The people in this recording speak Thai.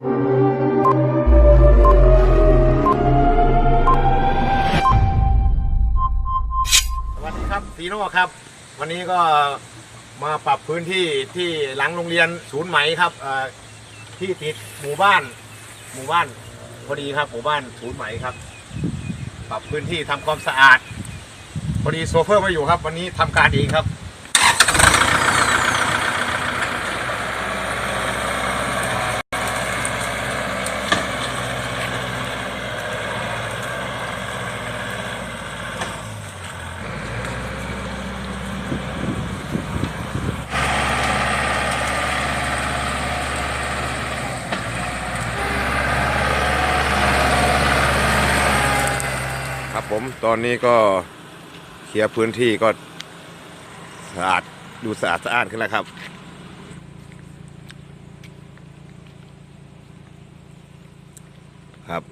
สวัสดีครับซีโน่ครับ วันนี้ก็มาปรับพื้นที่ที่หลังโรงเรียนศูนย์ไหมครับเอ่อที่ติดหมู่บ้าน หมู่บ้านพอดีครับหมู่บ้านศูนย์ไหมครับ ปรับพื้นที่ทำความสะอาดพอดีโซเฟอร์มาอยู่ครับ วันนี้ทำการเองครับ ครับผมตอนนี้ก็เคลียร์พื้นที่ก็สะอาดดูสะอาดสะอาดขึ้นแล้วครับ ครับ